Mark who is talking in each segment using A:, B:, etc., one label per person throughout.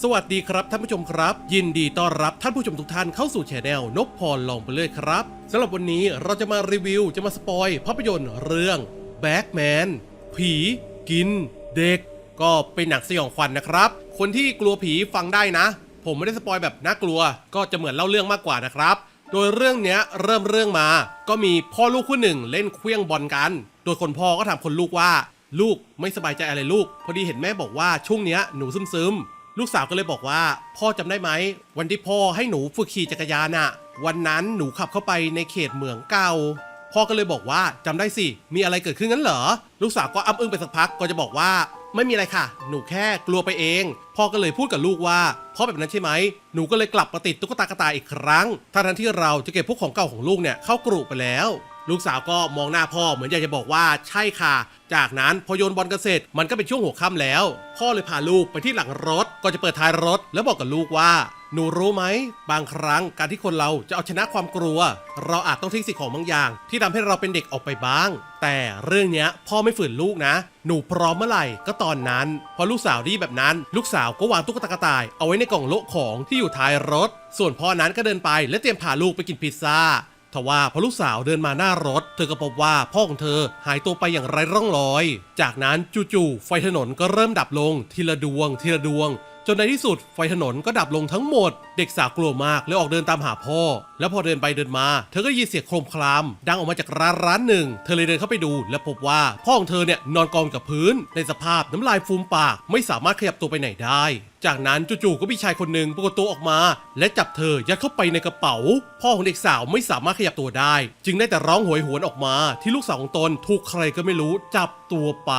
A: สวัสดีครับท่านผู้ชมครับ ยินดีต้อนรับท่านผู้ชมทุกท่านเข้าสู่ช anel นกพรลองไปเลยครับสำหรับวันนี้เราจะมารีวิวจะมาสปอยภาพยนตร์เรื่อง Batman ผี กิน เด็ก ก็เป็นหนังสยองขวัญนะครับ คนที่กลัวผีฟังได้นะ ผมไม่ได้สปอยแบบน่ากลัว ก็จะเหมือนเล่าเรื่องมากกว่านะครับ โดยเรื่องเนี้ยเริ่มเรื่องมา ก็มีพ่อลูกคู่หนึ่งเล่นเคลี้ยงบอลกัน โดยคนพ่อก็ถามคนลูกว่า ลูกไม่สบายใจอะไรลูก พอดีเห็นแม่บอกว่าช่วงเนี้ยหนูซึมๆ ลูกสาวก็เลยบอกว่า พ่อจำได้ไหม วันที่พ่อให้หนูฝึกขี่จักรยานอะวันนั้นหนูขับเข้าไปในเขตเหมืองเก่า พ่อก็เลยบอกว่าจำได้สิ มีอะไรเกิดขึ้นงั้นเหรอ ลูกสาวก็อ้ำอึ้งไปสักพักก็จะบอกว่า ไม่มีอะไรค่ะ หนูแค่กลัวไปเอง พ่อก็เลยพูดกับลูกว่าพ่อแบบนั้นใช่ไหม หนูก็เลยกลับมาติดตุ๊กตากระต่ายอีกครั้งทั้งที่เราจะเก็บพวกของเก่าของลูกเนี่ยเข้ากรุไปแล้ว ลูกสาวก็มองหน้าพ่อเหมือนอยากจะบอกว่าใช่ค่ะ จากนั้นพอโยนบอลกันเสร็จมันก็เป็นช่วงหัวค่ำแล้ว พ่อเลยพาลูกไปที่หลังรถก็จะเปิดท้ายรถ แล้วบอกกับลูกว่า หนูรู้ไหม บางครั้งการที่คนเราจะเอาชนะความกลัว เราอาจต้องทิ้งสิ่งของบางอย่าง ที่ทำให้เราเป็นเด็กออกไปบ้าง แต่เรื่องนี้พ่อไม่ฝืนลูกนะ หนูพร้อมเมื่อไหร่ก็ตอนนั้น พอลูกสาวดีแบบนั้น ลูกสาวก็วางตุ๊กตากระต่าย เอาไว้ในกล่องโละของที่อยู่ท้ายรถ ส่วนพ่อนั้นก็เดินไปและเตรียมพาลูกไปกินพิซซ่า ทว่าพอลูกสาวเดินมาหน้ารถ เธอก็พบว่าพ่อของเธอหายตัวไปอย่างไร้ร่องรอย จากนั้นจู่ๆไฟถนนก็เริ่มดับลงทีละดวงทีละดวง จนในที่สุดไฟถนนก็ดับลงทั้งหมด เด็กสาวกลัวมากเลยออกเดินตามหาพ่อ แล้วพอเดินไปเดินมา เธอก็ได้ยินเสียงโครมคราม ดังออกมาจากร้านร้านหนึ่ง เธอเลยเดินเข้าไปดู และพบว่าพ่อของเธอเนี่ยนอนกองกับพื้น ในสภาพน้ำลายฟูมปาก ไม่สามารถขยับตัวไปไหนได้จากนั้นจู่ๆก็มีชายคนหนึ่งปรากฏตัวออกมา และจับเธอยัดเข้าไปในกระเป๋า พ่อของเด็กสาวไม่สามารถขยับตัวได้ จึงได้แต่ร้องโหยหวนออกมา ที่ลูกสาวของตนถูกใครก็ไม่รู้จับตัวไป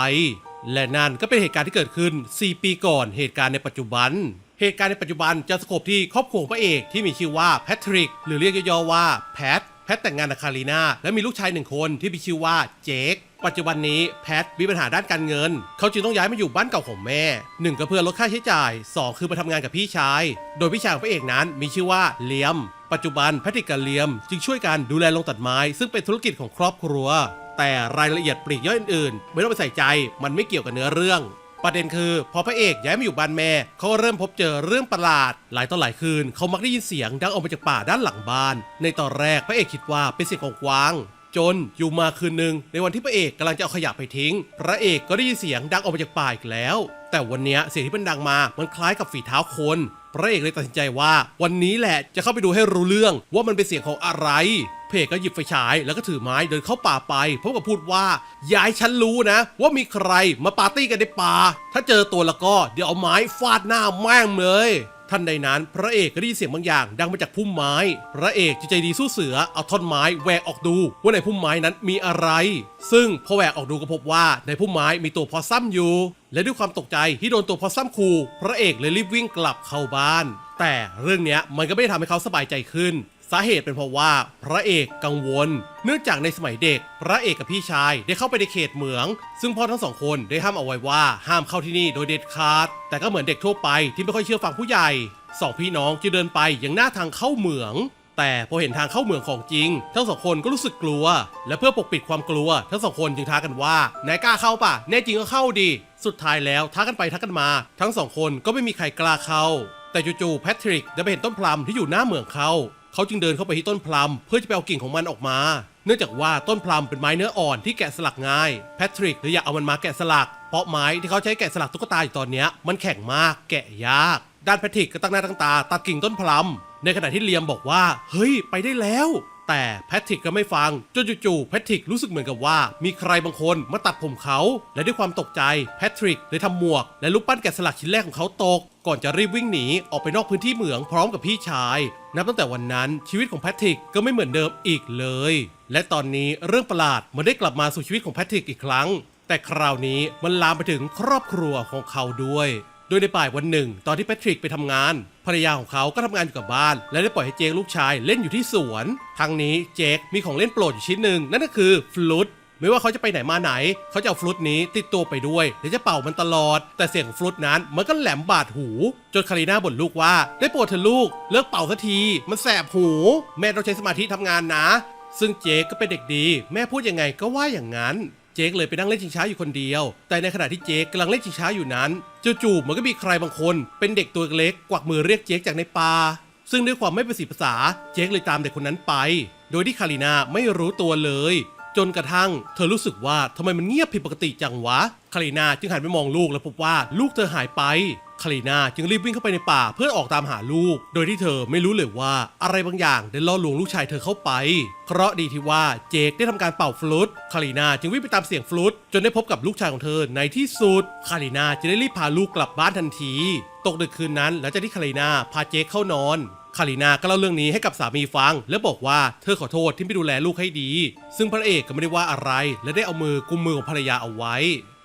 A: และนั่นก็เป็นเหตุการณ์ที่เกิดขึ้น 4 ปีก่อนเหตุการณ์ในปัจจุบัน เหตุการณ์ในปัจจุบันจะสกบที่ครอบครัวพระเอกที่มีชื่อว่าแพทริก หรือเรียกย่อๆว่าแพทแพทแต่งงานกับคารีนาและมีลูกชายหนึ่งคนที่มีชื่อว่าเจคปัจจุบันนี้แพทมีปัญหาด้านการเงิน เขาจึงต้องย้ายมาอยู่บ้านเก่าของแม่หนึ่งก็เพื่อลดค่าใช้จ่ายสองคือมาทำงานกับพี่ชาย โดยพี่ชายของพระเอกนั้นมีชื่อว่าเลียม ปัจจุบันแพทริกกับเลียม จึงช่วยกันดูแลโรงตัดไม้ ซึ่งเป็นธุรกิจของครอบครัว แต่รายละเอียดปลีกย่อยอื่นๆ ไม่ต้องไปใส่ใจมันไม่เกี่ยวกับเนื้อเรื่อง ประเด็นคือ พอพระเอกย้ายมาอยู่บ้านแม่เขาก็เริ่มพบเจอเรื่องประหลาด หลายต่อหลายคืนเขามักได้ยินเสียงดังออกมาจากป่าด้านหลังบ้าน ในตอนแรกพระเอกคิดว่าเป็นเสียงของกวางจนอยู่มาคืนหนึ่งในวันที่พระเอกกำลังจะเอาขยะไปทิ้ง พระเอกก็ได้ยินเสียงดังออกมาจากป่าอีกแล้ว แต่วันนี้เสียงที่มันดังมา มันคล้ายกับฝีเท้าคน พระเอกเลยตัดสินใจว่า วันนี้แหละจะเข้าไปดูให้รู้เรื่องว่ามันเป็นเสียงของอะไร เพกก็หยิบไฟฉายแล้วก็ถือไม้เดินเข้าป่าไปพร้อมกับพูดว่าอยายฉันรู้นะ ว่ามีใครมาปาร์ตี้กันในป่า ถ้าเจอตัวแล้วก็เดี๋ยวเอาไม้ฟาดหน้าแม่งเลยทันใดนั้นพระเอกก็ได้ยินเสียงบางอย่าง ดังมาจากพุ่มไม้ พระเอกจะใจดีสู้เสือเอาท่อนไม้แหวกออกดูว่าในพุ่มไม้นั้นมีอะไร ซึ่งพอแหวกออกดูก็พบว่าในพุ่มไม้มีตัวพอซ้ำอยู่ และด้วยความตกใจที่โดนตัวพอซ้ำขู่พระเอกเลยรีบวิ่งกลับเข้าบ้าน แต่เรื่องนี้มันก็ไม่ได้ทำให้เขาสบายใจขึ้นสาเหตุเป็นเพราะว่าพระเอกกังวล เนื่องจากในสมัยเด็ก พระเอกกับพี่ชายได้เข้าไปในเขตเหมือง ซึ่งพ่อทั้งสองคนได้ห้ามเอาไว้ว่าห้ามเข้าที่นี่โดยเด็ดขาด แต่ก็เหมือนเด็กทั่วไปที่ไม่ค่อยเชื่อฟังผู้ใหญ่สองพี่น้องจะเดินไปยังหน้าทางเข้าเหมือง แต่พอเห็นทางเข้าเหมืองของจริง ทั้งสองคนก็รู้สึกกลัว และเพื่อปกปิดความกลัว ทั้งสองคนจึงท้ากันว่านายกล้าเข้าปะแน่จริงก็เข้าดิสุดท้ายแล้วท้ากันไปท้ากันมา ทั้งสองคนก็ไม่มีใครกล้าเข้า แต่จู่ๆแพทริกได้ไปเห็นต้นพลัมที่อยู่หน้าเหมืองเขา เขาจึงเดินเข้าไปที่ต้นพลัมเพื่อจะไปเอากิ่งของมันออกมา เนื่องจากว่าต้นพลัมเป็นไม้เนื้ออ่อนที่แกะสลักง่าย แพทริกเลยอยากเอามันมาแกะสลัก เพราะไม้ที่เขาใช้แกะสลักตุ๊กตาอยู่ตอนนี้มันแข็งมากแกะยาก ด้านแพทริกก็ตั้งหน้าตั้งตาตัดกิ่งต้นพลัม ในขณะที่เลียมบอกว่า เฮ้ย ไปได้แล้ว แต่แพทริกก็ไม่ฟังจนจู่ๆแพทริกรู้สึกเหมือนกับว่า มีใครบางคนมาตัดผมเขา และด้วยความตกใจแพทริกเลยทำหมวก และรูปปั้นแกะสลักชิ้นแรกของเขาตก ก่อนจะรีบวิ่งหนีออกไปนอกพื้นที่เหมืองพร้อมกับพี่ชาย นับตั้งแต่วันนั้นชีวิตของแพทริกก็ไม่เหมือนเดิมอีกเลย และตอนนี้เรื่องประหลาดมันได้กลับมาสู่ชีวิตของแพทริกอีกครั้ง แต่คราวนี้มันลามไปถึงครอบครัวของเขาด้วย โดยในบ่ายวันหนึ่ง ตอนที่แพทริกไปทำงาน ภรรยาของเขาก็ทำงานอยู่กับบ้าน และได้ปล่อยให้เจคลูกชายเล่นอยู่ที่สวนทางนี้เจคมีของเล่นโปรดอยู่ชิ้นหนึ่งนั่นก็คือฟลุตไม่ว่าเขาจะไปไหนมาไหน เขาจะเอาฟลุตนี้ติดตัวไปด้วยและจะเป่ามันตลอด แต่เสียงของฟลุตนั้นมันก็แหลมบาดหู จนคารีนาบ่นลูกว่า ได้โปรดเถอะลูก เลิกเป่าสักที มันแสบหู แม่ต้องใช้สมาธิทำงานนะ ซึ่งเจคก็เป็นเด็กดี แม่พูดยังไงก็ว่าอย่างนั้น เจคเลยไปนั่งเล่นชิงช้าอยู่คนเดียว แต่ในขณะที่เจคกำลังเล่นชิงช้าอยู่นั้นจู่ๆมันก็มีใครบางคน เป็นเด็กตัวเล็กกวักมือเรียกเจคจากในป่าซึ่งด้วยความไม่ประสีภาษาเจคเลยตามเด็กคนนั้นไป โดยที่คารินาไม่รู้ตัวเลย จนกระทั่ง เธอรู้สึกว่าทำไมมันเงียบผิดปกติจังวะคารินาจึงหันไปมองลูกและพบว่าลูกเธอหายไป คารินาจึงรีบวิ่งเข้าไปในป่าเพื่อออกตามหาลูก โดยที่เธอไม่รู้เลยว่าอะไรบางอย่างได้ล่อลวงลูกชายเธอเข้าไป เคราะดีที่ว่าเจคได้ทำการเป่าฟลุตคารินาจึงวิ่งไปตามเสียงฟลุตจนได้พบกับลูกชายของเธอในที่สุด คารินาจะได้รีบพาลูกกลับบ้านทันที ตกดึกคืนนั้นหลังจากที่คารินาพาเจคเข้านอนคารินาก็เล่าเรื่องนี้ให้กับสามีฟัง และบอกว่าเธอขอโทษที่ไม่ดูแลลูกให้ดี ซึ่งพระเอกก็ไม่ได้ว่าอะไร และได้เอามือกุมมือของภรรยาเอาไว้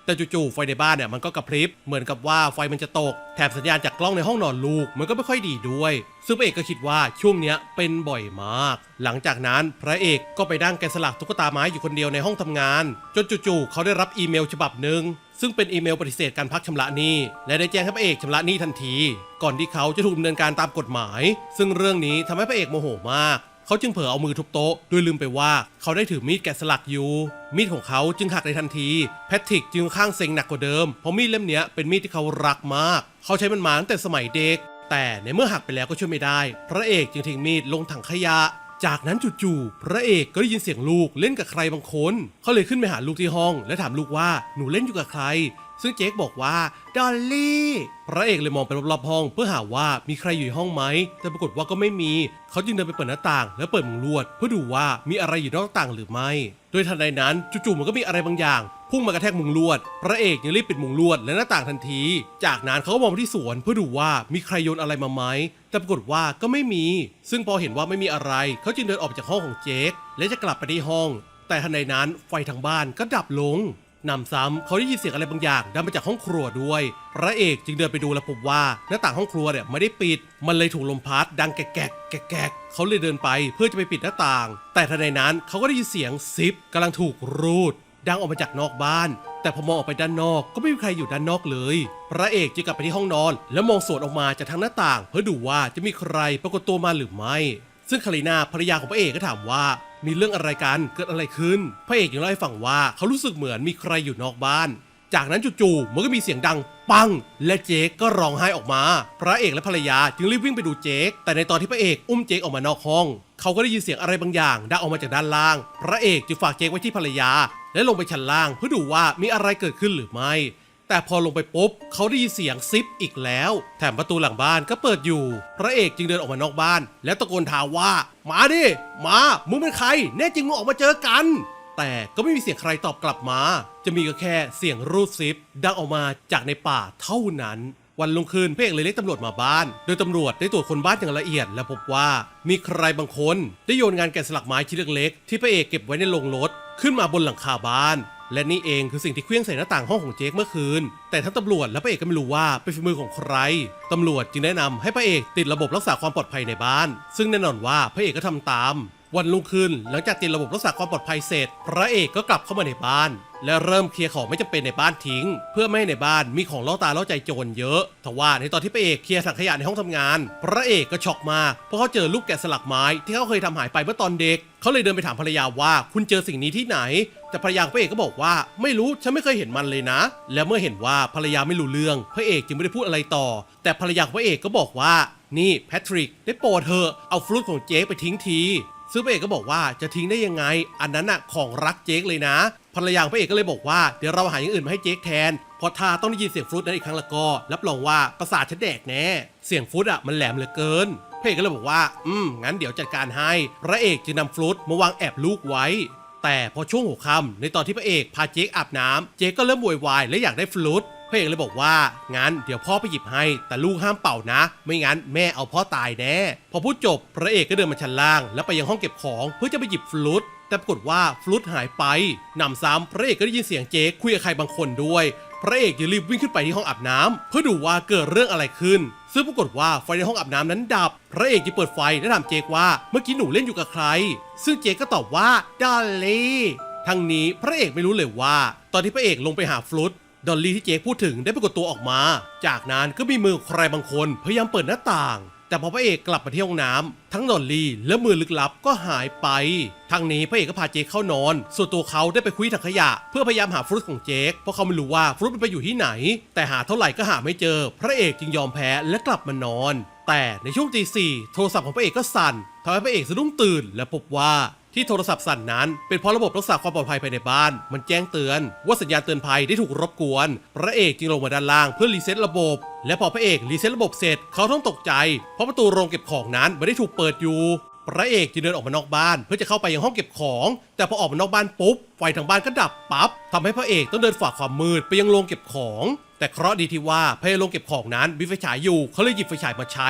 A: แต่จู่ๆไฟในบ้านเนี่ยมันก็กระพริบเหมือนกับว่าไฟมันจะตก แถมสัญญาณจากกล้องในห้องนอนลูกมันก็ไม่ค่อยดีด้วย ซึ่งพระเอกก็คิดว่าช่วงเนี้ยเป็นบ่อยมาก หลังจากนั้นพระเอกก็ไปนั่งแกะสลักตุ๊กตาไม้อยู่คนเดียวในห้องทำงาน จนจู่ๆเขาได้รับอีเมลฉบับหนึ่งซึ่งเป็นอีเมลปฏิเสธการพักชำระหนี้ และได้แจ้งให้พระเอกชำระหนี้ทันที ก่อนที่เขาจะถูกดำเนินการตามกฎหมาย ซึ่งเรื่องนี้ทำให้พระเอกโมโหมาก เขาจึงเผลอเอามือทุบโต๊ะโดยลืมไปว่าเขาได้ถือมีดแกะสลักอยู่ มีดของเขาจึงหักในทันที แพทริกจึงข้างเซ็งหนักกว่าเดิม เพราะมีดเล่มนี้เป็นมีดที่เขารักมาก เขาใช้มันมาตั้งแต่สมัยเด็ก แต่ในเมื่อหักไปแล้วก็ช่วยไม่ได้ พระเอกจึงทิ้งมีดลงถังขยะ จากนั้นจู่ๆพระเอกก็ได้ยินเสียงลูกเล่นกับใครบางคน เขาเลยขึ้นไปหาลูกที่ห้อง และถามลูกว่าหนูเล่นอยู่กับใคร ซึ่งเจคบอกว่าดอลลี่พระเอกเลยมองไปรอบๆห้อง เพื่อหาว่ามีใครอยู่ในห้องไหม แต่ปรากฏว่าก็ไม่มี เขาจึงเดินไปเปิดหน้าต่าง และเปิดมุงลวด เพื่อดูว่ามีอะไรอยู่นอกต่างหรือไม่ โดยทันใดนั้นจู่ๆมันก็มีอะไรบางอย่าง พุ่งมากระแทกมุงลวด พระเอกยังรีบปิดมุงลวดและหน้าต่างทันที จากนั้นเขาก็มองไปที่สวนเพื่อดูว่ามีใครโยนอะไรมาไหม แต่ปรากฏว่าก็ไม่มี ซึ่งพอเห็นว่าไม่มีอะไร เขาจึงเดินออกจากห้องของเจค และจะกลับไปที่ห้อง แต่ทันใดนั้นไฟทางบ้านก็ดับลงนำซ้ำเขาได้ยินเสียงอะไรบางอย่างดังมาจากห้องครัวด้วย พระเอกจึงเดินไปดูและพบว่าหน้าต่างห้องครัวเนี่ยไม่ได้ปิด มันเลยถูกลมพัดดังแกะแกะแกะแกะเขาเลยเดินไปเพื่อจะไปปิดหน้าต่าง แต่ทันใดนั้นเขาก็ได้ยินเสียงซิปกำลังถูกรูด ดังออกมาจากนอกบ้าน แต่พอมองออกไปด้านนอกก็ไม่มีใครอยู่ด้านนอกเลย พระเอกจึงกลับไปที่ห้องนอน แล้วมองสวนออกมาจากทางหน้าต่าง เพื่อดูว่าจะมีใครปรากฏตัวมาหรือไม่ ซึ่งคารินาภรรยาของพระเอกก็ถามว่ามีเรื่องอะไรกันเกิดอะไรขึ้น พระเอกยังเล่าให้ฟังว่าเขารู้สึกเหมือนมีใครอยู่นอกบ้าน จากนั้นจู่ๆมันก็มีเสียงดังปัง และเจคก็ร้องไห้ออกมา พระเอกและภรรยาจึงรีบวิ่งไปดูเจคแต่ในตอนที่พระเอกอุ้มเจคออกมานอกห้อง เขาก็ได้ยินเสียงอะไรบางอย่างดังออกมาจากด้านล่าง พระเอกจึงฝากเจคไว้ที่ภรรยา และลงไปชั้นล่างเพื่อดูว่ามีอะไรเกิดขึ้นหรือไม่ แต่พอลงไปปุ๊บเขาได้ยินเสียงซิปอีกแล้ว แถมประตูหลังบ้านก็เปิดอยู่ พระเอกจึงเดินออกมานอกบ้าน แล้วตะโกนถามว่า มาดิ มา มึงเป็นใคร แน่จริงมึงออกมาเจอกัน แต่ก็ไม่มีเสียงใครตอบกลับมา จะมีก็แค่เสียงรูดซิป ดังออกมาจากในป่าเท่านั้นวันลงคืนพระเอกเลยเรียกตำรวจมาบ้าน โดยตำรวจได้ตรวจคนบ้านอย่างละเอียด และพบว่ามีใครบางคน ได้โยนงานแกะสลักไม้ชิ้นเล็กๆที่พระเอกเก็บไว้ในโรงรถ ขึ้นมาบนหลังคาบ้าน และนี่เองคือสิ่งที่เคลื่องใส่หน้าต่างห้องของเจคเมื่อคืน แต่ทั้งตำรวจและพระเอกก็ไม่รู้ว่าเป็นฝีมือของใคร ตำรวจจึงแนะนำให้พระเอกติดระบบรักษาความปลอดภัยในบ้าน ซึ่งแน่นอนว่าพระเอกก็ทำตาม วันรุ่งขึ้น หลังจากติดระบบรักษาความปลอดภัยเสร็จ พระเอกก็กลับเข้ามาในบ้าน และเริ่มเคลียร์ของไม่จำเป็นในบ้านทิ้ง เพื่อไม่ให้ในบ้านมีของล่อตาล่อใจโจรเยอะแต่ว่าในตอนที่พระเอกเคลียร์ถังขยะในห้องทำงาน พระเอกก็ช็อกมากเพราะเขาเจอลูกแกะสลักไม้ที่เขาเคยทำหายไปเมื่อตอนเด็ก เขาเลยเดินไปถามภรรยาว่าคุณเจอสิ่งนี้ที่ไหน แต่ภรรยาพระเอกก็บอกว่า ไม่รู้ฉันไม่เคยเห็นมันเลยนะ และเมื่อเห็นว่าภรรยาไม่รู้เรื่อง พระเอกจึงไม่ได้พูดอะไรต่อ แต่ภรรยาพระเอกก็บอกว่านี่แพทริกได้โปรดเธอะเอาฟลุตของเจคไปทิ้งที ซึ่งพระเอกก็บอกว่าจะทิ้งได้ยังไง อันนั้นน่ะของรักเจคเลยนะภรรยาของพระเอกก็เลยบอกว่าเดี๋ยวเราหาอย่างอื่นมาให้เจคแทนพราะถ้าต้องได้ยินเสียงฟลุตนั้นอีกครั้งละก็รับรองว่าประสาทฉันแดกแน่เสียงฟลุตอะมันแหลมเหลือเกินพระเอกก็เลยบอกว่า อืมงั้นเดี๋ยวจัดการให้ พระเอกจึงนำฟลุตมาวางแอบลูกไว้ แต่พอช่วงหัวค่ำในตอนที่พระเอกพาเจคอาบน้ำเจคก็เริ่มโวยวายและอยากได้ฟลุต พระเอกเลยบอกว่างั้นเดี๋ยวพ่อไปหยิบให้ แต่ลูกห้ามเป่านะ ไม่งั้นแม่เอาพ่อตายแน่พอพูดจบ พระเอกก็เดินมาชั้นล่าง แล้วไปยังห้องเก็บของเพื่อจะไปหยิบฟลุตแต่ปรากฏว่าฟลุตหายไปนำซ้ำพระเอกก็ได้ยินเสียงเจ๊คุยกับใครบางคนด้วย พระเอกจึงรีบวิ่งขึ้นไปที่ห้องอาบน้ำเพื่อดูว่าเกิดเรื่องอะไรขึ้น ซึ่งปรากฏว่าไฟในห้องอาบน้ำนั้นดับ พระเอกจึงเปิดไฟและถามเจคว่าเมื่อกี้หนูเล่นอยู่กับใคร ซึ่งเจคก็ตอบว่าดอลลี่ทั้งนี้พระเอกไม่รู้เลยว่า ตอนที่พระเอกลงไปหาฟลุต ดอลลี่ที่เจคพูดถึงได้ปรากฏตัวออกมา จากนั้นก็มีมือใครบางคนพยายามเปิดหน้าต่าง แต่พอพระเอกกลับมาที่ห้องน้ำทั้งดอลลี่และมือลึกลับก็หายไป ทางนี้พระเอกก็พาเจคเข้านอน ส่วนตัวเขาได้ไปคุยถังขยะ เพื่อพยายามหาฟรุตของเจคเพราะเขาไม่รู้ว่าฟรุตมันไปอยู่ที่ไหน แต่หาเท่าไหร่ก็หาไม่เจอ พระเอกจึงยอมแพ้และกลับมานอน แต่ในช่วงตีสี่โทรศัพท์ของพระเอกก็สั่นทำให้พระเอกสะดุ้งตื่นและพบว่า ที่โทรศัพท์สั่นนั้น เป็นเพราะระบบรักษาความปลอดภัยภายในบ้าน มันแจ้งเตือน ว่าสัญญาณเตือนภัยได้ถูกรบกวน พระเอกจึงลงมาด้านล่างเพื่อรีเซ็ตระบบ และพอพระเอกรีเซ็ตระบบเสร็จเขาต้องตกใจ เพราะประตูโรงเก็บของนั้นไม่ได้ถูกเปิดอยู่พระเอกจึงเดินออกมานอกบ้าน เพื่อจะเข้าไปยังห้องเก็บของ แต่พอออกมานอกบ้านปุ๊บไฟทางบ้านก็ดับปั๊บทำให้พระเอกต้องเดินฝ่าความมืดไปยังโรงเก็บของ แต่เคราะห์ดีที่ว่าภายในโรงเก็บของนั้นมีไฟฉายอยู่เขาเลยหยิบไฟฉายมาใช้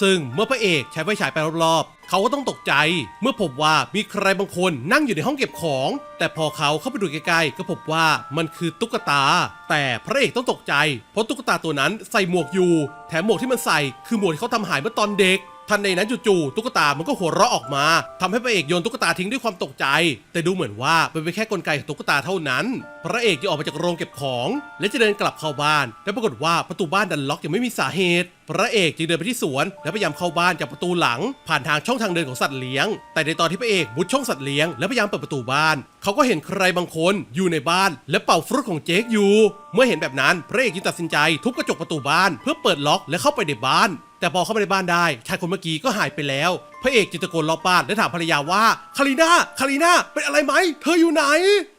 A: ซึ่งเมื่อพระเอกใช้ไฟฉายไปรอบๆเขาก็ต้องตกใจ เมื่อพบว่ามีใครบางคนนั่งอยู่ในห้องเก็บของ แต่พอเขาเข้าไปดูใกล้ๆก็พบว่ามันคือตุ๊กตา แต่พระเอกต้องตกใจ เพราะตุ๊กตาตัวนั้นใส่หมวกอยู่ แถมหมวกที่มันใส่คือหมวกที่เขาทำหายเมื่อตอนเด็กทันในนั้นจู่ๆตุ๊กตามันก็หัวเราะออกมาทำให้พระเอกโยนตุ๊กตาทิ้งด้วยความตกใจ แต่ดูเหมือนว่าเป็นแค่กลไกของตุ๊กตาเท่านั้น พระเอกจะออกมาจากโรงเก็บของ และจะเดินกลับเข้าบ้าน แต่ปรากฏว่าประตูบ้านดันล็อกอย่างไม่มีสาเหตุ พระเอกจึงเดินไปที่สวน และพยายามเข้าบ้านจากประตูหลัง ผ่านทางช่องทางเดินของสัตว์เลี้ยง แต่ในตอนที่พระเอกมุดช่องสัตว์เลี้ยงและพยายามเปิดประตูบ้าน เขาก็เห็นใครบางคนอยู่ในบ้าน และเป่าฟรุตของเจคอยู่ เมื่อเห็นแบบนั้นพระเอกจึงตัดสินใจทุบกระจกประตูบ้าน เพื่อเปิดล็อกและเข้าไปในบ้านแต่พอเข้าไปในบ้านได้ ชายคนเมื่อกี้ก็หายไปแล้ว พระเอกจึงตะโกนรอบบ้านและถามภรรยาว่าคาริน่าคาริน่าเป็นอะไรไหม เธออยู่ไหน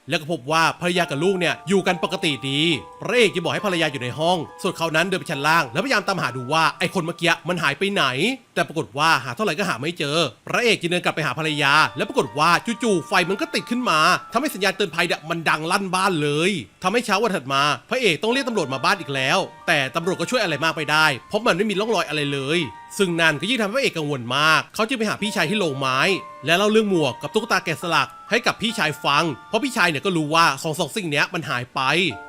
A: แล้วก็พบว่าภรรยากับลูกเนี่ยอยู่กันปกติดี พระเอกจึงบอกให้ภรรยาอยู่ในห้อง ส่วนเขานั้นเดินไปชั้นล่าง แล้วพยายามตามหาดูว่าไอ้คนเมื่อกี้มันหายไปไหน แต่ปรากฏว่าหาเท่าไหร่ก็หาไม่เจอ พระเอกจึงเดินกลับไปหาภรรยา แล้วปรากฏว่าจู่ๆไฟมันก็ติดขึ้นมาทำให้สัญญาณเตือนภัยเนี่ยมันดังลั่นบ้านเลยทำให้เช้าวันถัดมา พระเอกต้องเรียกตำรวจมาบ้านอีกแล้ว แต่ตำรวจก็ช่วยอะไรมากไปได้ เพราะมันไม่มีร่องรอยอะไรเลย ซึ่งนั่นก็ยิ่งทำให้พระเอกกังวลมาก เขาจึงไปหาพี่ชายที่โรงไม้ และเล่าเรื่องหมวกกับตุ๊กตาแกะสลัก ให้กับพี่ชายฟัง เพราะพี่ชายเนี่ยก็รู้ว่าของสองสิ่งเนี้ยมันหายไป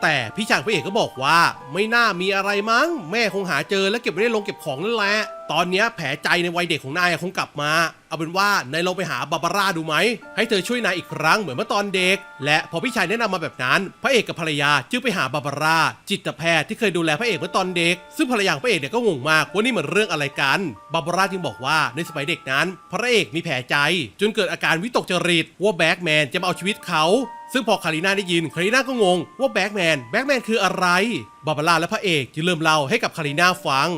A: แต่พี่ชายพระเอกก็บอกว่า ไม่น่ามีอะไรมั้ง แม่คงหาเจอแล้วเก็บไว้ในโรงเก็บของนั่นแหละตอนเนี้ยแผลใจในวัยเด็กของนายคงกลับมา เอาเป็นว่านายลองไปหาบาบาร่าดูไหม ให้เธอช่วยนายอีกครั้งเหมือนเมื่อตอนเด็ก และพอพี่ชายแนะนำมาแบบนั้น พระเอกกับภรรยาจึงไปหาบาบาร่าจิตแพทย์ที่เคยดูแลพระเอกเมื่อตอนเด็ก ซึ่งภรรยาของพระเอกเนี่ยก็งงมากว่านี่มันเรื่องอะไรกัน บาบาร่าจึงบอกว่าในสมัยเด็กนั้น พระเอกมีแผลใจ จนเกิดอาการวิตกจริตว่าแบ็กแมนจะมาเอาชีวิตเขา ซึ่งพอคาริน่าได้ยินคาริน่าก็งงว่าแบ็กแมนแบ็กแมนคืออะไร บาบาร่าและพระเอกจึงเริ่มเล่าให้กับคาริน่าฟัง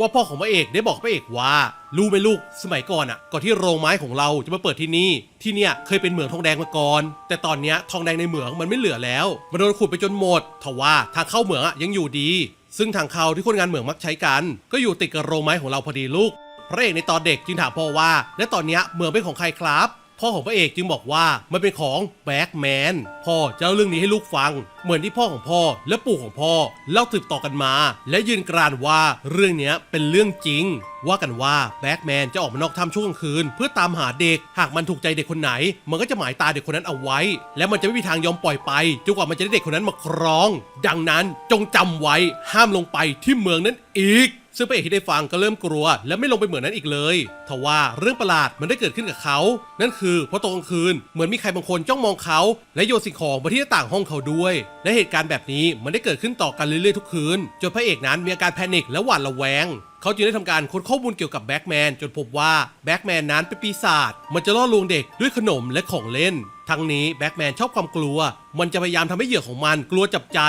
A: ว่าพ่อของพระเอกได้บอกพระเอกว่ารู้ไหมลูกสมัยก่อนอะก่อนที่โรงไม้ของเราจะมาเปิดที่นี่ ที่เนี่ยเคยเป็นเหมืองทองแดงมาก่อน แต่ตอนเนี้ยทองแดงในเหมืองมันไม่เหลือแล้วมันโดนขุดไปจนหมดทว่าทางเข้าเหมืองอะยังอยู่ดี ซึ่งทางเข้าที่คนงานเหมืองมักใช้กัน ก็อยู่ติดกับโรงไม้ของเราพอดีลูก พระเอกในตอนเด็กจึงถามพ่อว่า และตอนเนี้ยเหมืองเป็นของใครครับ พ่อของพระเอกจึงบอกว่ามันเป็นของแบ็กแมนพ่อจะเล่าเรื่องนี้ให้ลูกฟัง เหมือนที่พ่อของพ่อและปู่ของพ่อเล่าสืบต่อกันมา และยืนกรานว่าเรื่องนี้เป็นเรื่องจริง ว่ากันว่าแบ็กแมนจะออกมานอกถ้ำช่วงกลางคืน เพื่อตามหาเด็ก หากมันถูกใจเด็กคนไหน มันก็จะหมายตาเด็กคนนั้นเอาไว้ และมันจะไม่มีทางยอมปล่อยไปจนกว่ามันจะได้เด็กคนนั้นมาครอง ดังนั้นจงจำไว้ห้ามลงไปที่เมืองนั้นอีก ซึ่งพระเอกที่ได้ฟังก็เริ่มกลัว และไม่ลงไปเหมือนนั้นอีกเลยทว่าเรื่องประหลาดมันได้เกิดขึ้นกับเขา นั่นคือพอตอนกลางคืนเหมือนมีใครบางคนจ้องมองเขา และโยนสิ่งของมาที่หน้าต่างห้องเขาด้วย และเหตุการณ์แบบนี้มันได้เกิดขึ้นต่อกันเรื่อยๆทุกคืนจนพระเอกนั้นมีอาการแพนิคและหวาดระแวงเขาจึงได้ทำการค้นข้อมูลเกี่ยวกับแบ็กแมนจนพบว่าแบ็กแมนนั้นเป็นปีศาจมันจะล่อลวงเด็กด้วยขนมและของเล่น ทั้งนี้แบ็กแมนชอบความกลัว มันจะพยายามทำให้เหยื่อของมันกลัวจับใจ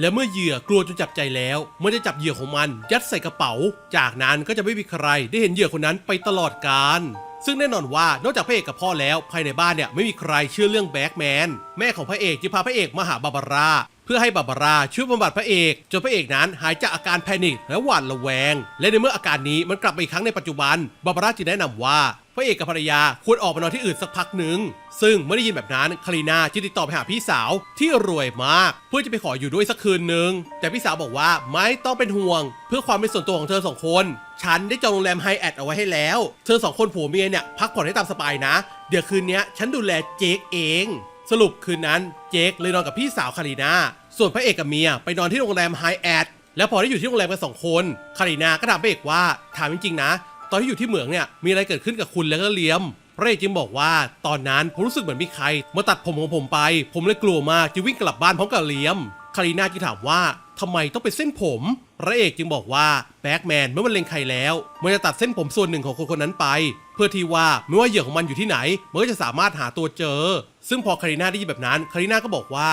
A: และเมื่อเหยื่อกลัวจนจับใจแล้ว มันจะจับเหยื่อของมัน ยัดใส่กระเป๋า จากนั้นก็จะไม่มีใครได้เห็นเหยื่อคนนั้นไปตลอดกาลซึ่งแน่นอนว่านอกจากพระเอกกับพ่อแล้วภายในบ้านเนี่ยไม่มีใครเชื่อเรื่องแบ็กแมนแม่ของพระเอกจึงพาพระเอกมาหาบาบาร่า เพื่อให้บาบาร่าช่วยบำบัดพระเอกจนพระเอกนั้นหายจากอาการแพนิคและหวาดระแวง และในเมื่ออาการนี้มันกลับมาอีกครั้งในปัจจุบันบาบาร่าจึงแนะนำว่าพระเอกกับภรรยาควรออกมานอนที่อื่นสักพักหนึ่ง ซึ่งเมื่อได้ยินแบบนั้นคารีนาจึงติดต่อไปหาพี่สาวที่รวยมาก เพื่อจะไปขออยู่ด้วยสักคืนหนึ่ง แต่พี่สาวบอกว่าไม่ต้องเป็นห่วง เพื่อความเป็นส่วนตัวของเธอสองคน ฉันได้จองโรงแรมไฮแอทเอาไว้ให้แล้ว เธอสองคนผัวเมียเนี่ยพักผ่อนให้ตามสบายนะ เดี๋ยวคืนนี้ฉันดูแลเจคเอง สรุปคืนนั้นเจคเลยนอนกับพี่สาวคารีนาส่วนพระเอกกับเมียไปนอนที่โรงแรมไฮแอทแล้วพอได้อยู่ที่โรงแรมกันสองคนคารีนาก็ถามพระเอกว่าถามจริงๆนะ ตอนที่อยู่ที่เหมืองเนี่ยมีอะไรเกิดขึ้นกับคุณแล้วก็เลียมพระเอกจึงบอกว่าตอนนั้นผมรู้สึกเหมือนมีใคร มาตัดผมของผมไป ผมเลยกลัวมากจึงวิ่งกลับบ้านพร้อมกับเลียมคารีนาจึงถามว่าทำไมต้องเป็นเส้นผม พระเอกจึงบอกว่าแบ็กแมนเมื่อมันเล็งใครแล้ว มันจะตัดเส้นผมส่วนหนึ่งของคนคนนั้นไป เพื่อที่ว่าไม่ว่าเหยื่อของมันอยู่ที่ไหนมันก็จะสามารถหาตัวเจอ ซึ่งพอคาริน่าได้ยินแบบนั้นคาริน่าก็บอกว่า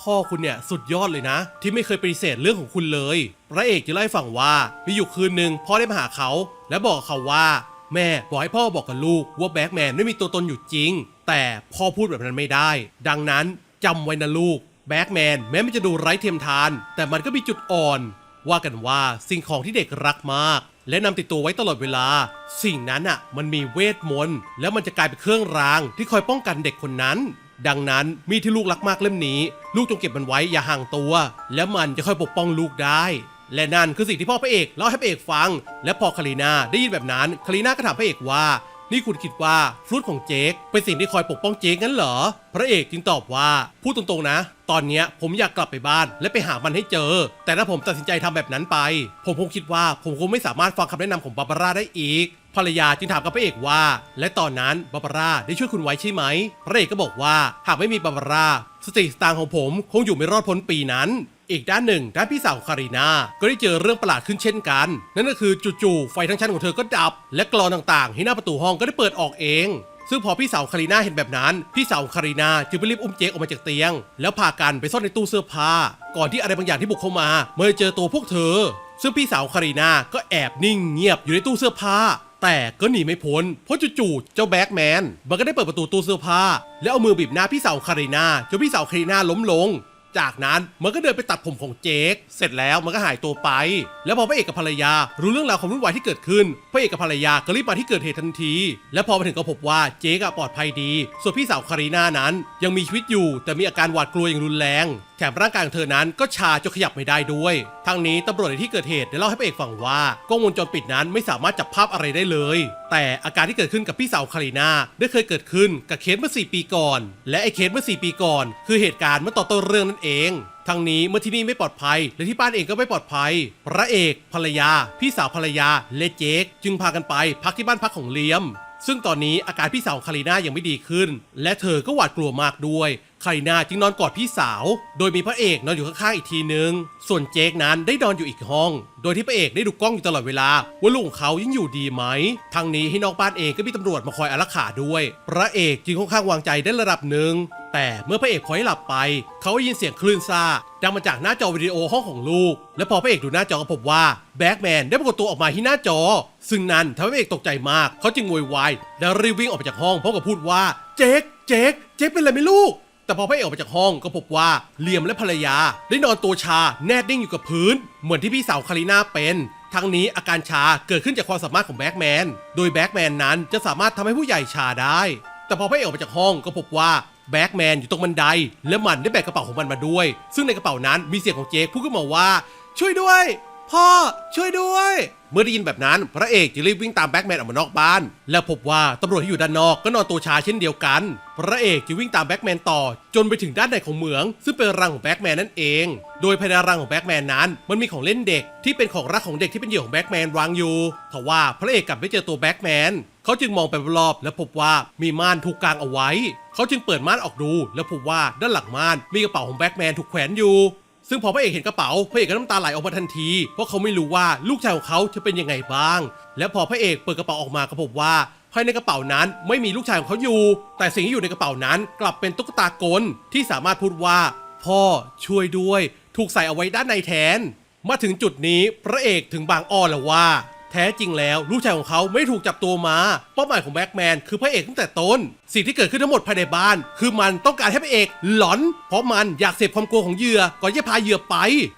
A: พ่อคุณเนี่ยสุดยอดเลยนะ ที่ไม่เคยปฏิเสธเรื่องของคุณเลยพระเอกจะเล่าให้ฟังว่ามีอยู่คืนหนึ่งพ่อได้มาหาเขา และบอกเขาว่าแม่บอกให้พ่อบอกกับลูกว่าแบ็กแมนไม่มีตัวตนอยู่จริง แต่พ่อพูดแบบนั้นไม่ได้ ดังนั้นจำไว้นะลูกแบ็กแมนแม้มันจะดูไร้เทียมทาน แต่มันก็มีจุดอ่อน ว่ากันว่าสิ่งของที่เด็กรักมาก และนำติดตัวไว้ตลอดเวลา สิ่งนั้นอะมันมีเวทมนต์แล้วมันจะกลายเป็นเครื่องราง ที่คอยป้องกันเด็กคนนั้น ดังนั้นมีที่ลูกรักมากเล่มนี้ ลูกจงเก็บมันไว้อย่าห่างตัว แล้วมันจะค่อยปกป้องลูกได้ และนั่นคือสิ่งที่พ่อพระเอกเล่าให้พระเอกฟัง และพอคารีนาได้ยินแบบนั้นคารีนาก็ถามพระเอกว่า นี่คุณคิดว่าฟรุตของเจคเป็นสิ่งที่คอยปกป้องเจคงั้นเหรอ พระเอกจึงตอบว่าพูดตรงๆนะ ตอนนี้ผมอยากกลับไปบ้านและไปหามันให้เจอ แต่ถ้าผมตัดสินใจทำแบบนั้นไป ผมคงคิดว่าผมคงไม่สามารถฟังคำแนะนำของบาบาร่าได้อีกภรรยาจึงถามกับพระเอกว่า และตอนนั้นบาบาร่าได้ช่วยคุณไว้ใช่ไหม พระเอกก็บอกว่าหากไม่มีบาบาร่าสติสตางของผมคงอยู่ไม่รอดพ้นปีนั้น อีกด้านหนึ่งด้านพี่สาวคารีนาก็ได้เจอเรื่องประหลาดขึ้นเช่นกัน นั่นก็คือจู่ๆไฟทั้งชั้นของเธอก็ดับ และกรอนต่างๆ ที่หน้าประตูห้องก็ได้เปิดออกเอง ซึ่งพอพี่สาวคารีนาเห็นแบบนั้น พี่สาวคารีนาจึงไปรีบอุ้มเจคออกมาจากเตียง แล้วพากันไปซ่อนในตู้เสื้อผ้า ก่อนที่อะไรบางอย่างที่บุกเข้ามา เมื่อเจอตัวพวกเธอ ซึ่งพี่สาวคารีนาก็แอบนิ่งเงียบอยู่ในตู้เสื้อผ้าแต่ก็หนีไม่พ้น เพราะจู่ๆ เจ้าแบ็กแมน มันก็ได้เปิดประตูตู้เสื้อผ้า แล้วเอามือบีบหน้าพี่สาวคารีนาจนพี่สาวคารีนาล้มลง จากนั้นมันก็เดินไปตัดผมของเจค เสร็จแล้วมันก็หายตัวไป แล้วพอพระเอกกับภรรยา รู้เรื่องราวความวุ่นวายที่เกิดขึ้น พระเอกกับภรรยาก็รีบมาที่เกิดเหตุทันที และพอมาถึงก็พบว่าเจคปลอดภัยดี ส่วนพี่สาวคารีนานั้น ยังมีชีวิตอยู่แต่มีอาการหวาดกลัวอย่างรุนแรง ถมร่างกายของเธอนั้นก็ชาจนขยับไม่ได้ด้วย ทั้งนี้ตำรวจในที่เกิดเหตุได้เล่าให้พระเอกฟังว่ากล้องวงจรปิดนั้นไม่สามารถจับภาพอะไรได้เลย แต่อาการที่เกิดขึ้นกับพี่สาวคารีนาได้เคยเกิดขึ้นกับเคสเมื่อ 4 ปีก่อน และไอ้เคสเมื่อ 4 ปีก่อน คือเหตุการณ์เมื่อต่อต้นเรื่องนั่นเองทั้งนี้เมื่อที่นี่ไม่ปลอดภัย และที่บ้านเองก็ไม่ปลอดภัย พระเอก ภรรยา พี่สาวภรรยา และเจค จึงพากันไปพักที่บ้านพักของเลียม ซึ่งตอนนี้อาการพี่สาวคารีนายังไม่ดีขึ้น และเธอก็หวาดกลัวมากด้วย คารีนาจึงนอนกอดพี่สาว โดยมีพระเอกนอนอยู่ข้างๆอีกทีนึง ส่วนเจคนั้นได้นอนอยู่อีกห้อง โดยที่พระเอกได้ดูกล้องอยู่ตลอดเวลา ว่าลูกของเขายังอยู่ดีไหมทั้งนี้ให้นอกบ้านเองก็มีตำรวจมาคอยอารักขาด้วย พระเอกจึงค่อนข้างวางใจได้ระดับหนึ่ง แต่เมื่อพระเอกพลอยหลับไป เขาได้ยินเสียงคลื่นซ่าดังมาจากหน้าจอวิดีโอห้องของลูก และพอพระเอกดูหน้าจอก็พบว่าแบ็กแมนได้ปรากฏตัวออกมาที่หน้าจอ ซึ่งนั้นทำให้พระเอกตกใจมาก เขาจึงโวยวายและรีบวิ่งออกไปจากห้องพร้อมกับพูดว่าเจ๊กเจ๊กเจ๊กเป็นอะไรไหมลูก แต่พอพระเอกออกมาจากห้องก็พบว่าเลียมและภรรยา ได้นอนตัวชาแน่นิ่งอยู่กับพื้น เหมือนที่พี่สาวคาริน่าเป็นทั้งนี้อาการชาเกิดขึ้นจากความสามารถของแบ็กแมน โดยแบ็กแมนนั้นจะสามารถทำให้ผู้ใหญ่ชาได้ แต่พอพระเอกออกมาจากห้องก็พบว่าแบ็กแมนอยู่ตรงบันได และมันได้แบกกระเป๋าของมันมาด้วย ซึ่งในกระเป๋านั้นมีเสียงของเจคพูดขึ้นมาว่า ช่วยด้วย พ่อช่วยด้วย เมื่อได้ยินแบบนั้น พระเอกจึงรีบวิ่งตามแบ็กแมนออกมานอกบ้าน และพบว่าตำรวจที่อยู่ด้านนอกก็นอนตัวชาเช่นเดียวกัน พระเอกจึงวิ่งตามแบ็กแมนต่อ จนไปถึงด้านในของเหมือง ซึ่งเป็นรังของแบ็กแมนนั่นเอง โดยภายในรังของแบ็กแมนนั้น มันมีของเล่นเด็กที่เป็นของรักของเด็กที่เป็นเหยื่อของแบ็กแมนวางอยู่ทว่าพระเอกกลับไม่เจอตัวแบ็กแมนเขาจึงมองไปรอบๆและพบว่ามีม่านถูกกางเอาไว้ เขาจึงเปิดม่านออกดู แล้วพบว่าด้านหลังม่านมีกระเป๋าของแบ็กแมนถูกแขวนอยู่ ซึ่งพอพระเอกเห็นกระเป๋าพระเอกก็น้ำตาไหลออกมาทันที เพราะเขาไม่รู้ว่าลูกชายของเขาจะเป็นยังไงบ้าง และพอพระเอกเปิดกระเป๋าออกมาก็พบว่าภายในกระเป๋านั้นไม่มีลูกชายของเขาอยู่ แต่สิ่งที่อยู่ในกระเป๋านั้นกลับเป็นตุ๊กตากลที่สามารถพูดว่า พ่อช่วยด้วย ถูกใส่เอาไว้ด้านในแทน มาถึงจุดนี้พระเอกถึงบางอ้อแล้วว่า แท้จริงแล้วลูกชายของเขาไม่ถูกจับตัวมาเป้าหมายของแบ็กแมนคือพระเอกตั้งแต่ต้น สิ่งที่เกิดขึ้นทั้งหมดภายในบ้าน คือมันต้องการให้พระเอกหลอน เพราะมันอยากเสพความกลัวของเหยื่อก่อนจะพาเหยื่อไป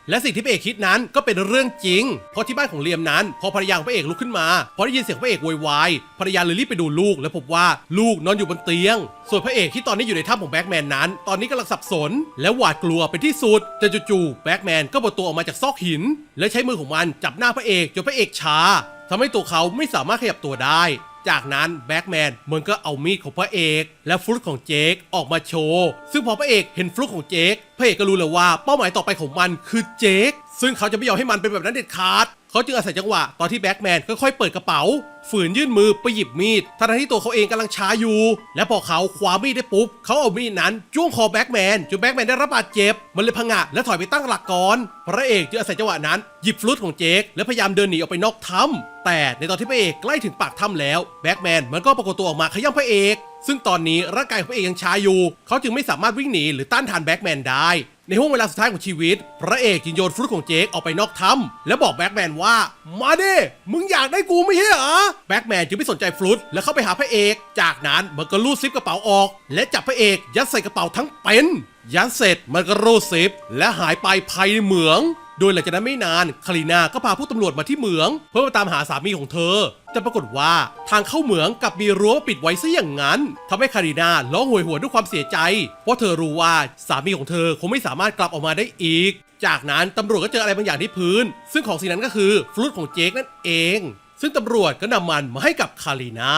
A: และสิ่งที่พระเอกคิดนั้นก็เป็นเรื่องจริง เพราะที่บ้านของเลียมนั้น พอภรรยาของพระเอกลุกขึ้นมาพอได้ยินเสียงพระเอกโวยวายภรรยาเลยรีบไปดูลูก และพบว่าลูกนอนอยู่บนเตียง ส่วนพระเอกที่ตอนนี้อยู่ในถ้ำของแบ็กแมนนั้น ตอนนี้กำลังสับสน และหวาดกลัวเป็นที่สุดแต่จู่ๆแบ็กแมนก็ปรากฏตัวออกมาจากซอกหิน และใช้มือของมันจับหน้าพระเอกจนพระเอกชา ทำให้ตัวเขาไม่สามารถขยับตัวได้ จากนั้นแบ็กแมนมันก็เอามีดของพระเอก และฟลุตของเจคออกมาโชว์ ซึ่งพอพระเอกเห็นฟลุตของเจคพระเอกก็รู้เลยว่าเป้าหมายต่อไปของมันคือเจคซึ่งเขาจะไม่ยอมให้มันเป็นแบบนั้นเด็ดขาด เขาจึงอาศัยจังหวะตอนที่แบ็กแมนค่อยๆเปิดกระเป๋า ฝืนยื่นมือไปหยิบมีดทั้งที่ตัวเขาเองกำลังช้าอยู่ และพอเขาคว้ามีดได้ปุ๊บเขาเอามีดนั้นจ้วงคอแบ็กแมนจนแบ็กแมนได้รับบาดเจ็บ มันเลยพังงะและถอยไปตั้งหลักก่อนพระเอกจึงอาศัยจังหวะนั้นหยิบฟลุตของเจคและพยายามเดินหนีออกไปนอกถ้ำแต่ในตอนที่พระเอกใกล้ถึงปากถ้ำแล้วแบ็กแมนมันก็ปรากฏตัวออกมาขย้ำพระเอกซึ่งตอนนี้ร่างกายของพระเอกยังช้าอยู่ เขาจึงไม่สามารถวิ่งหนีหรือต้านทานแบ็กแมนได้ ในห่วงเวลาสุดท้ายของชีวิต พระเอกจึงโยนฟลุตของเจคออกไปนอกถ้ำและบอกแบ็กแมนว่า มาเด้มึงอยากได้กูไม่ใช่เหรอแบ็กแมนจึงไม่สนใจฟลุตและเข้าไปหาพระเอก จากนั้นมันก็ลูดซิปกระเป๋าออก และจับพระเอกยัดใส่กระเป๋าทั้งเป็นยัดเสร็จมันก็รูดซิป และหายไปภายในเหมือง โดยหลังจากนั้นไม่นานคารินาก็พาผู้ตำรวจมาที่เหมือง เพื่อมาตามหาสามีของเธอ แต่ปรากฏว่าทางเข้าเหมืองกลับมีรั้วปิดไว้ซะอย่างนั้นทำให้คารินาร้องโหยหวนด้วยความเสียใจ เพราะเธอรู้ว่าสามีของเธอคงไม่สามารถกลับออกมาได้อีก จากนั้นตำรวจก็เจออะไรบางอย่างที่พื้น ซึ่งของสิ่งนั้นก็คือฟลุตของเจคนั่นเอง ซึ่งตำรวจก็นำมันมาให้กับคารีนา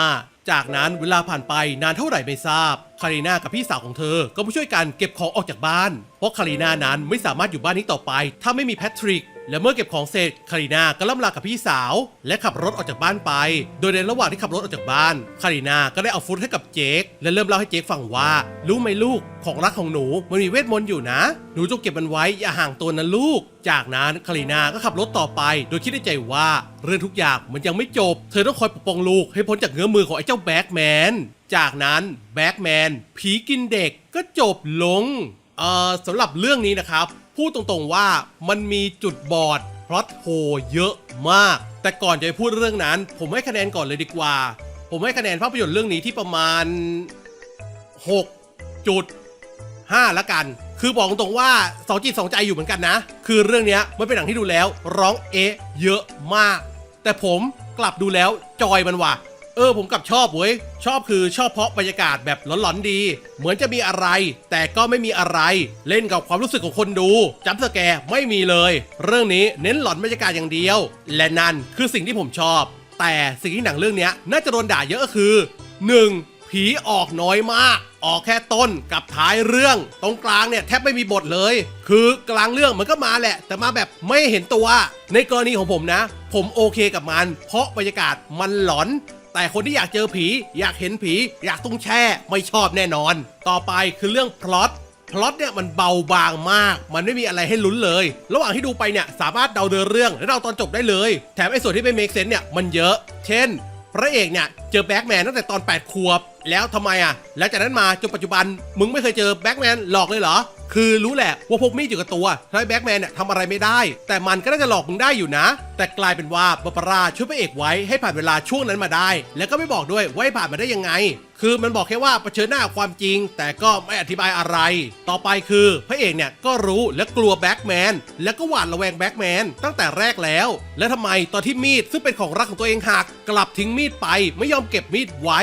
A: จากนั้นเวลาผ่านไปนานเท่าไหร่ไม่ทราบ คารีนากับพี่สาวของเธอก็มาช่วยกันเก็บของออกจากบ้าน เพราะคารีนานั้นไม่สามารถอยู่บ้านนี้ต่อไป ถ้าไม่มีแพทริก และเมื่อเก็บของเสร็จคารีนาก็ล่ำลากับพี่สาว และขับรถออกจากบ้านไป โดยในระหว่างที่ขับรถออกจากบ้านคารีนาก็ได้เอาฟุตให้กับเจคและเริ่มเล่าให้เจคฟังว่า รู้ไหมลูกของรักของหนูมันมีเวทมนต์อยู่นะ หนูจงเก็บมันไว้อย่าห่างตัวนะลูก จากนั้นคารีนาก็ขับรถต่อไป โดยคิดในใจว่า เรื่องทุกอย่างมันยังไม่จบ เธอต้องคอยปกป้องลูกให้พ้นจากเงื้อมือของไอ้เจ้าแบ็กแมนจากนั้นแบ็กแมนผีกินเด็กก็จบลงเอ่อสำหรับเรื่องนี้นะครับ พูดตรงๆว่ามันมีจุดบอดพล็อตโฮเยอะมาก แต่ก่อนจะไปพูดเรื่องนั้น ผมให้คะแนนก่อนเลยดีกว่า ผมให้คะแนนภาพยนตร์เรื่องนี้ที่ประมาณ 6 จุด 5 ละกัน คือบอกตรงๆว่าสองจิตสองใจอยู่เหมือนกันนะ คือเรื่องนี้มันเป็นหนังที่ดูแล้ว ร้องเอะเยอะมาก แต่ผมกลับดูแล้วจอยมันว่ะ เออผมกับชอบเว้ย ชอบคือชอบเพราะบรรยากาศแบบหลอนๆดี เหมือนจะมีอะไร แต่ก็ไม่มีอะไรเล่นกับความรู้สึกของคนดูจัมป์สแกร์ไม่มีเลย เรื่องนี้เน้นหลอนบรรยากาศอย่างเดียว และนั่นคือสิ่งที่ผมชอบ แต่สิ่งที่หนังเรื่องนี้น่าจะโดนด่าเยอะก็คือ 1. ผีออกน้อยมาก ออกแค่ต้นกับท้ายเรื่อง ตรงกลางเนี่ยแทบไม่มีบทเลย คือกลางเรื่องมันก็มาแหละ แต่มาแบบไม่เห็นตัว ในกรณีของผมนะ ผมโอเคกับมัน เพราะบรรยากาศมันหลอน แต่คนที่อยากเจอผี อยากเห็นผี อยากตุ้งแช่ไม่ชอบแน่นอน ต่อไปคือเรื่องพล็อตพล็อตเนี่ยมันเบาบางมาก มันไม่มีอะไรให้ลุ้นเลย ระหว่างที่ดูไปเนี่ยสามารถเดาเดินเรื่องและเดาตอนจบได้เลย แถมไอ้ส่วนที่ไม่เมคเซนเนี่ยมันเยอะ เช่น พระเอกเนี่ยเจอแบ็กแมนตั้งแต่ตอน 8 ขวบ แล้วทำไมอะ แล้วจากนั้นมาจนปัจจุบันมึงไม่เคยเจอแบ็กแมนหลอกเลยเหรอคือรู้แหละว่าพกมีดอยู่กับตัวทำให้แบ็กแมนเนี่ยทำอะไรไม่ได้ แต่มันก็น่าจะหลอกมึงได้อยู่นะ แต่กลายเป็นว่าบาบาร่าช่วยพระเอกไว้ให้ผ่านเวลาช่วงนั้นมาได้ แล้วก็ไม่บอกด้วยว่าให้ผ่านมาได้ยังไง คือมันบอกแค่ว่าเผชิญหน้าความจริง แต่ก็ไม่อธิบายอะไร ต่อไปคือพระเอกเนี่ยก็รู้และกลัวแบ็กแมนแล้วก็หวาดระแวงแบ็กแมนตั้งแต่แรกแล้ว และทำไมตอนที่มีดซึ่งเป็นของรักของตัวเองหักกลับทิ้งมีดไป ไม่ยอมเก็บมีดไว้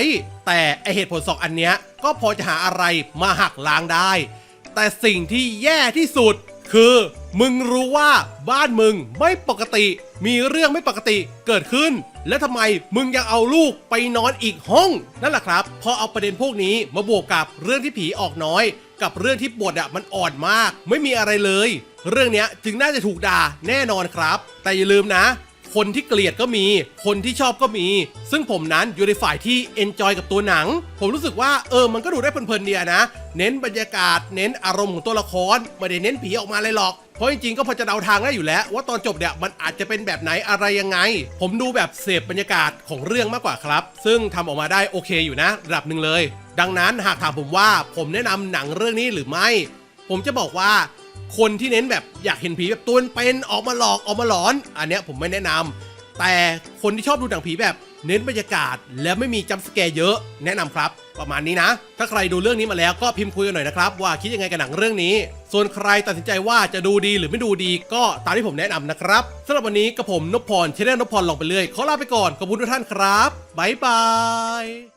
A: แต่ไอเหตุผลสองอันเนี้ยก็พอจะหาอะไรมาหักล้างได้ แต่สิ่งที่แย่ที่สุด คือมึงรู้ว่าบ้านมึงไม่ปกติ มีเรื่องไม่ปกติเกิดขึ้น และทำไมมึงยังเอาลูกไปนอนอีกห้อง นั่นแหละครับ พอเอาประเด็นพวกนี้มาบวกกับเรื่องที่ผีออกน้อย กับเรื่องที่บทอะมันอ่อนมาก ไม่มีอะไรเลย เรื่องนี้จึงน่าจะถูกด่าแน่นอนครับ แต่อย่าลืมนะ คนที่เกลียดก็มี คนที่ชอบก็มี ซึ่งผมนั้นอยู่ในฝ่ายที่เอนจอยกับตัวหนัง ผมรู้สึกว่าเออมันก็ดูได้เพลินๆเดียนะ เน้นบรรยากาศ เน้นอารมณ์ของตัวละครไม่ได้เน้นผีออกมาเลยหรอกเพราะจริงๆก็พอจะเดาทางได้อยู่แล้ว ว่าตอนจบเนี่ยมันอาจจะเป็นแบบไหนอะไรยังไง ผมดูแบบเสพบรรยากาศของเรื่องมากกว่าครับ ซึ่งทำออกมาได้โอเคอยู่นะระดับหนึ่งเลย ดังนั้นหากถามผมว่าผมแนะนำหนังเรื่องนี้หรือไม่ ผมจะบอกว่า คนที่เน้นแบบอยากเห็นผีแบบตัวเป็นออกมาหลอกออกมาหลอน อันเนี้ยผมไม่แนะนำแต่คนที่ชอบดูหนังผีแบบเน้นบรรยากาศ และไม่มีจัมสแกร์เยอะแนะนำครับ ประมาณนี้นะ ถ้าใครดูเรื่องนี้มาแล้วก็พิมพ์คุยกันหน่อยนะครับ ว่าคิดยังไงกับหนังเรื่องนี้ ส่วนใครตัดสินใจว่าจะดูดีหรือไม่ดูดีก็ตามที่ผมแนะนำนะครับสำหรับวันนี้กับผมนพพรชแนลนพพรลองไปเรื่อยขอลาไปก่อนขอบคุณทุกท่านครับบ๊ายบาย